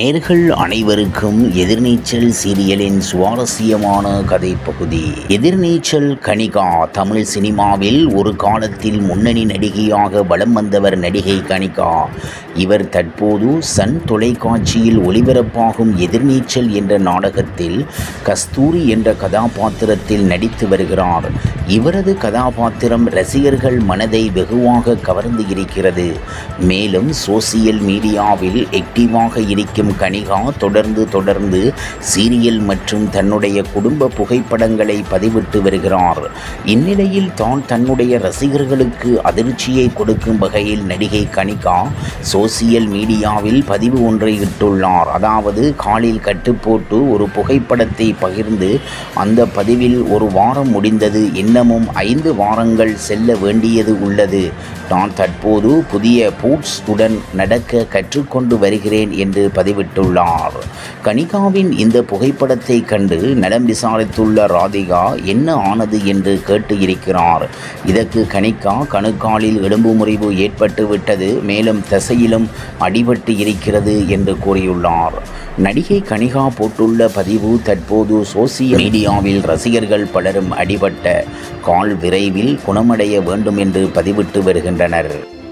நேர்கள் அனைவருக்கும் எதிர்நீச்சல் சீரியலின் சுவாரஸ்யமான கதை பகுதி எதிர்நீச்சல் கணிகா தமிழ் சினிமாவில் ஒரு காலத்தில் முன்னணி நடிகையாக வலம் வந்தவர் நடிகை கணிகா. இவர் தற்போது சன் தொலைக்காட்சியில் ஒளிபரப்பாகும் எதிர்நீச்சல் என்ற நாடகத்தில் கஸ்தூரி என்ற கதாபாத்திரத்தில் நடித்து வருகிறார். இவரது கதாபாத்திரம் ரசிகர்கள் மனதை வெகுவாக கவர்ந்து இருக்கிறது. மேலும் சோசியல் மீடியாவில் ஆக்டிவாக இருக்கும் கனிகா தொடர்ந்து தொடர்ந்து சீரியல் மற்றும் தன்னுடைய குடும்ப புகைப்படங்களை பதிவிட்டு வருகிறார். இந்நிலையில் தான் தன்னுடைய ரசிகர்களுக்கு அதிர்ச்சியை கொடுக்கும் வகையில் நடிகை கனிகா சோ சோசியல் மீடியாவில் பதிவு ஒன்றை இட்டுள்ளார். அதாவது காலில் கட்டுப்போட்டு ஒரு புகைப்படத்தை பகிர்ந்து அந்த பதிவில் ஒரு வாரம் முடிந்தது. இன்னமும் ஐந்து வாரங்கள் செல்ல வேண்டியது உள்ளது. நான் தற்போது புதிய பூட்ஸ் உடன் நடக்க கற்றுக்கொண்டு வருகிறேன் என்று பதிவிட்டுள்ளார். கனிகாவின் இந்த புகைப்படத்தை கண்டு நலம் விசாரித்துள்ள ராதிகா என்ன ஆனது? என்று கேட்டு இருக்கிறார். இதற்கு கனிகா கணுக்காலில் எலும்பு முறிவு ஏற்பட்டு விட்டது மேலும் தசையிலும் அடிபட்டு இருக்கிறது என்று கூறியுள்ளார். நடிகை கனிகா போட்டுள்ள பதிவு தற்போது சோசியல் மீடியாவில் ரசிகர்கள் பலரும் அடிபட்ட கால் விரைவில் குணமடைய வேண்டும் என்று பதிவிட்டு வருகின்றனர்.